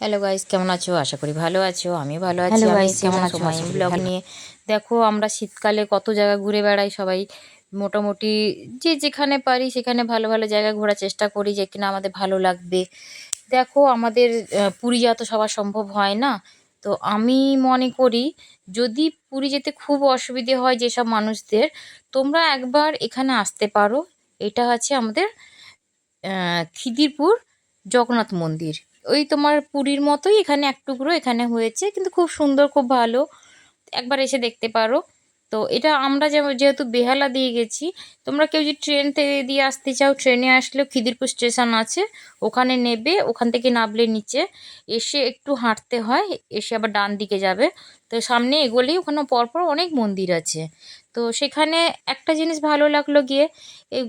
Hello guys কেমন আছো? আশা করি ভালো আছো আমি ভালো আছি। কেমন আছো? ব্লগ নিয়ে? দেখো আমরা শীতকালে কত জায়গা ঘুরে বেড়াই সবাই। মোটামুটি যে যেখানে পারি সেখানে ভালো ভালো জায়গা ঘোরার চেষ্টা করি যে কিনা আমাদের ভালো লাগবে। দেখো আমাদের পুরী যাওয়া তো সবার সম্ভব হয় না। তো আমি মনে করি যদি পুরী যেতে খুব অসুবিধে হয় যেসব মানুষদের তোমরা একবার এখানে আসতে পারো। এটা আছে আমাদের খিদিরপুর জগন্নাথ মন্দির। ওই তোমার পুরীর মতোই এখানে এক টুকরো এখানে হয়েছে, কিন্তু খুব সুন্দর, খুব ভালো। একবার এসে দেখতে পারো। তো এটা আমরা যেহেতু বেহালা দিয়ে গেছি, তোমরা কেউ যদি ট্রেন থেকে দিয়ে আসতে চাও, ট্রেনে আসলেও খিদিরপুর স্টেশন আছে। ওখানে নেবে, ওখান থেকে নামলে নিচে। এসে একটু হাঁটতে হয়, এসে আবার ডান দিকে যাবে। তো সামনে এগোলেই ওখানে পরপর অনেক মন্দির আছে। তো সেখানে একটা জিনিস ভালো লাগল গিয়ে, এই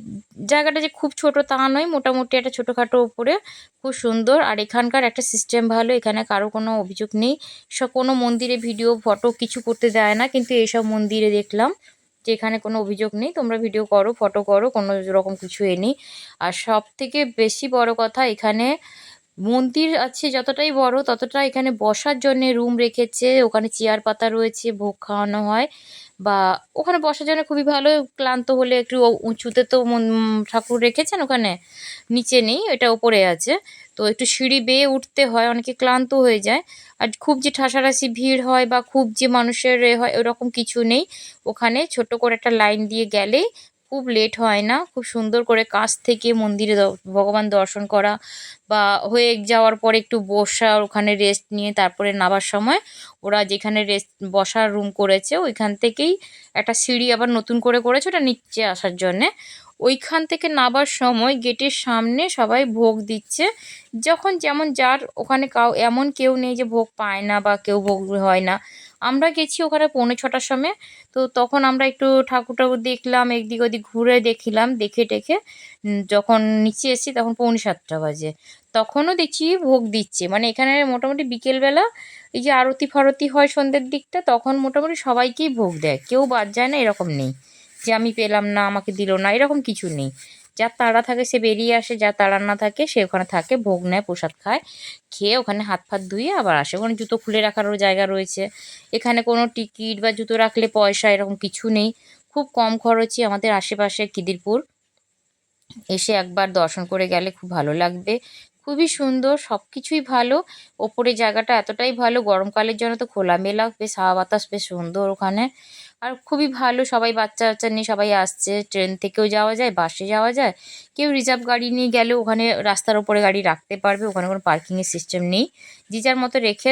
জায়গাটা যে খুব ছোট তা নয়, মোটামুটি একটা ছোটোখাটো উপরে, খুব সুন্দর। আর এখানকার একটা সিস্টেম ভালো, এখানে কারও কোনো অভিযোগ নেই। সব কোনো মন্দিরে ভিডিও ফটো কিছু করতে দেয় না, কিন্তু এইসব মন্দিরে দেখলাম যে এখানে কোনো অভিযোগ নেই। তোমরা ভিডিও করো ফটো করো, কোনো রকম কিছু এ নেই। আর সব থেকে বেশি বড় কথা, এখানে মন্দির আছে যতটাই বড়, ততটা এখানে বসার জন্য রুম রেখেছে। ওখানে চেয়ার পাতা রয়েছে, ভোগ খাওয়ানো হয়। বা ওখানে বসার জন্য খুবই ভালো, ক্লান্ত হলে একটু উঁচুতে তো ঠাকুর রেখেছেন, ওখানে নিচে নেই, এটা ওপরে আছে। তো একটু সিঁড়ি বেয়ে উঠতে হয়, অনেকে ক্লান্ত হয়ে যায়। আর খুব যে ঠাসাঠাসি ভিড় হয় বা খুব যে মানুষের এ হয়, ওরকম কিছু নেই। ওখানে ছোট করে একটা লাইন দিয়ে গেলেই খুব লেট হয় না, খুব সুন্দর করে কাছ থেকে মন্দিরে ভগবান দর্শন করা বা হয়ে যাওয়ার পরে একটু বসা, ওখানে রেস্ট নিয়ে তারপরে নামার সময় ওরা যেখানে রেস্ট বসার রুম করেছে ওইখান থেকেই একটা সিঁড়ি আবার নতুন করে করেছে ওটা নিচে আসার জন্যে। ওইখান থেকে নামার সময় গেটের সামনে সবাই ভোগ দিচ্ছে। যখন যেমন যার ওখানে কাউ, এমন কেউ নেই যে ভোগ পায় না বা কেউ ভোগ হয় না। আমরা গেছি ওখানে পৌনে ছটার সময়। তো তখন আমরা একটু ঠাকুর ঠাকুর দেখলাম, একদিক ওদিক ঘুরে দেখিলাম, দেখে টেখে যখন নিচে এসেছি তখন পৌনে সাতটা বাজে। তখনও দেখছি ভোগ দিচ্ছে। মানে এখানে মোটামুটি বিকেলবেলা এই যে আরতি ফারতি হয় সন্ধ্যের দিকটা, তখন মোটামুটি সবাইকেই ভোগ দেয়। কেউ বাদ যায় না, এরকম নেই যে আমি পেলাম না, আমাকে দিল না, এরকম কিছু নেই। যার তাড়া থাকে সে বেরিয়ে আসে যার তাড়া না থাকে সে ওখানে থাকে, ভোগ নেয়, প্রসাদ খায়, খেয়ে ওখানে হাত ফাত ধুয়ে আবার আসে। ওখানে জুতো খুলে রাখারও জায়গা রয়েছে। এখানে কোনো টিকিট বা জুতো রাখলে পয়সা এরকম কিছু নেই। খুব কম খরচই আমাদের আশেপাশে কিদিরপুর। এসে একবার দর্শন করে গেলে খুব ভালো লাগবে। খুবই সুন্দর সব কিছুই ভালো। ওপরে জায়গাটা এতটাই ভালো, গরমকালের জন্য তো খোলামেলা, বেশ হাওয়া বাতাস, বেশ সুন্দর ওখানে। আর খুবই ভালো, সবাই বাচ্চা বাচ্চা নিয়ে সবাই আসছে। ট্রেন থেকেও যাওয়া যায়, বাসে যাওয়া যায়। কেউ রিজার্ভ গাড়ি নিয়ে গেলেও ওখানে রাস্তার ওপরে গাড়ি রাখতে পারবে, ওখানে কোনো পার্কিংয়ের সিস্টেম নেই। যে যার মতো রেখে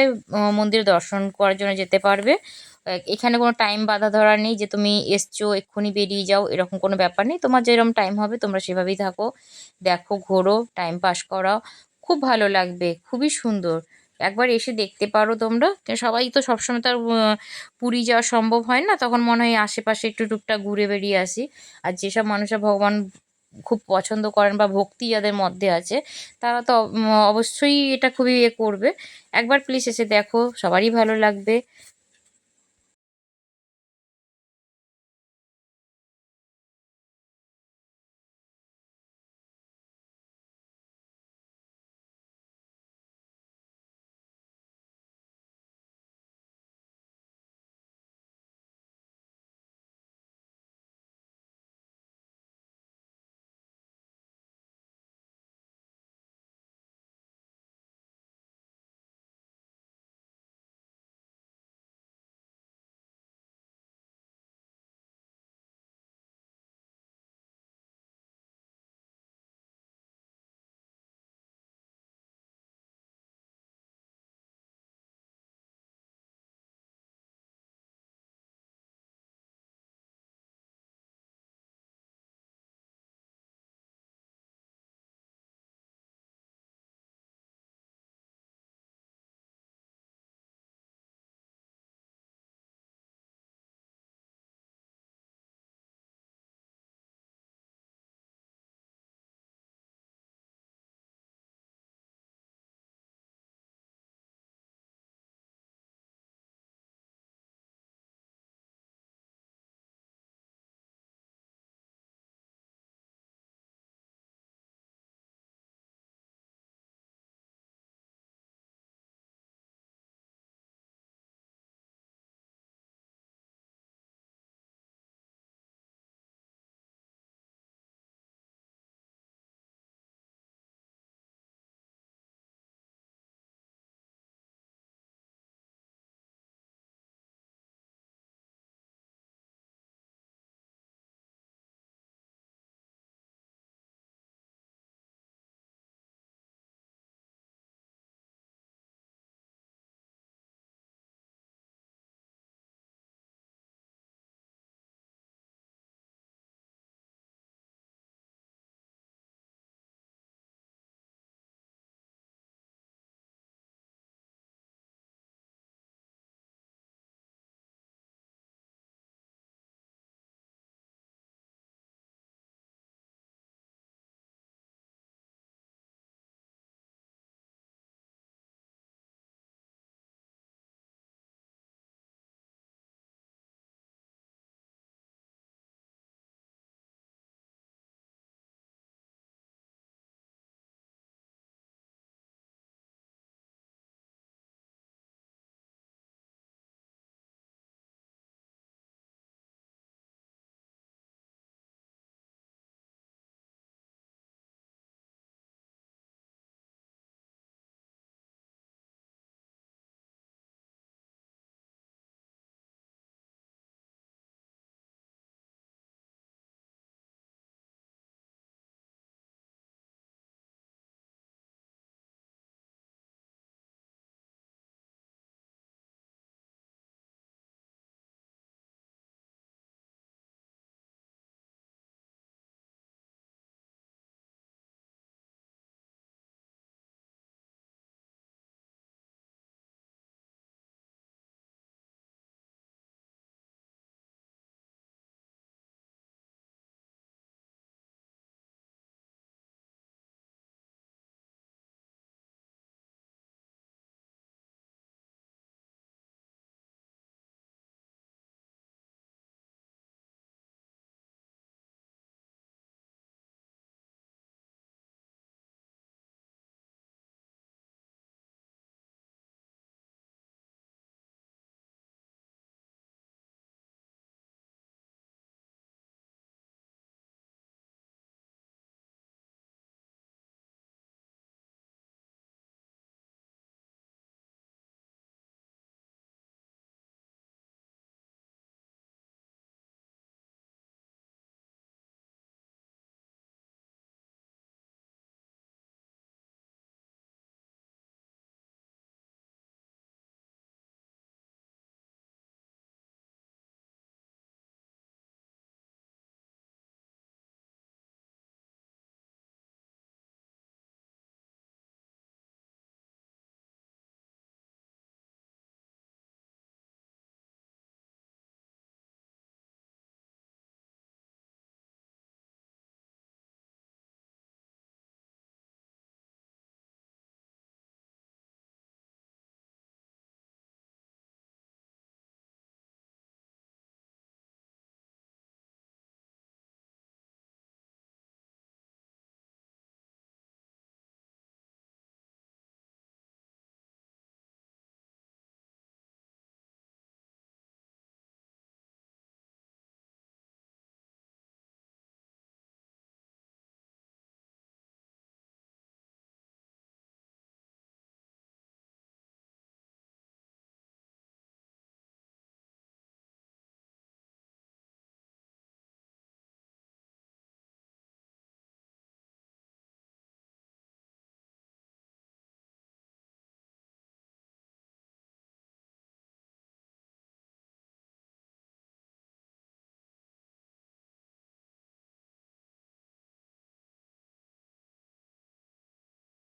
মন্দির দর্শন করার জন্য যেতে পারবে। এখানে কোনো টাইম বাধা ধরা নেই যে তুমি এসছো, এক্ষুনি বেরিয়ে যাও, এরকম কোনো ব্যাপার নেই। তোমার যেরকম টাইম হবে, তোমরা সেভাবেই থাকো। দেখো, ঘোরো টাইম পাস করাও। খুব ভালো লাগবে, খুবই সুন্দর। একবার এসে দেখতে পারো তোমরা। সবাই তো সবসময় তো আর পুরী যাওয়া সম্ভব হয় না, তখন মনে হয় আশেপাশে একটু টুকটা ঘুরে বেরিয়ে আসি। আর যেসব মানুষরা ভগবান খুব পছন্দ করেন বা ভক্তি যাদের মধ্যে আছে, তারা তো অবশ্যই এটা খুবই ইয়ে করবে। একবার প্লিজ এসে দেখো, সবারই ভালো লাগবে।